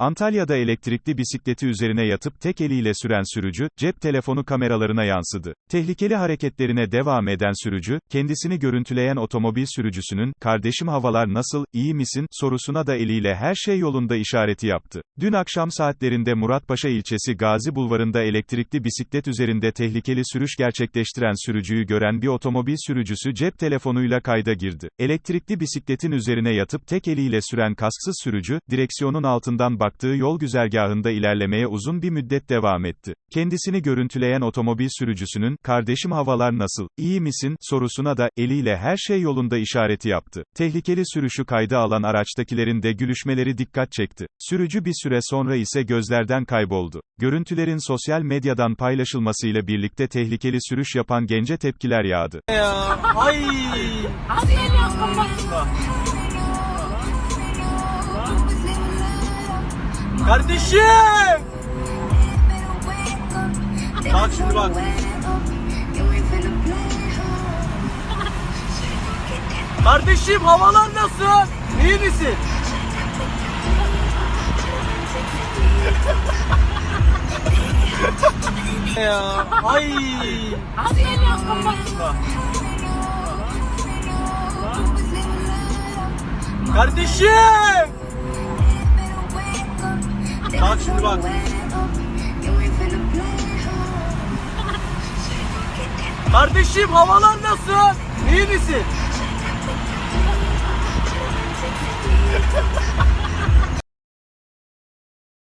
Antalya'da elektrikli bisikleti üzerine yatıp tek eliyle süren sürücü, cep telefonu kameralarına yansıdı. Tehlikeli hareketlerine devam eden sürücü, kendisini görüntüleyen otomobil sürücüsünün, kardeşim havalar nasıl, iyi misin, sorusuna da eliyle her şey yolunda işareti yaptı. Dün akşam saatlerinde Muratpaşa ilçesi Gazi Bulvarı'nda elektrikli bisiklet üzerinde tehlikeli sürüş gerçekleştiren sürücüyü gören bir otomobil sürücüsü cep telefonuyla kayda girdi. Elektrikli bisikletin üzerine yatıp tek eliyle süren kasksız sürücü, direksiyonun altından baktığı yol güzergahında ilerlemeye uzun bir müddet devam etti. Kendisini görüntüleyen otomobil sürücüsünün, kardeşim havalar nasıl, iyi misin, sorusuna da, eliyle her şey yolunda işareti yaptı. Tehlikeli sürüşü kayda alan araçtakilerin de gülüşmeleri dikkat çekti. Sürücü bir süre sonra ise gözlerden kayboldu. Görüntülerin sosyal medyadan paylaşılmasıyla birlikte tehlikeli sürüş yapan gence tepkiler yağdı. ya. Ay. Kardeşim. Bak şimdi bak. Kardeşim havalar nasıl? İyi misin? ya. Ay. Kardeşim. Bak şimdi bak. Kardeşim havalar nasıl? İyi misin?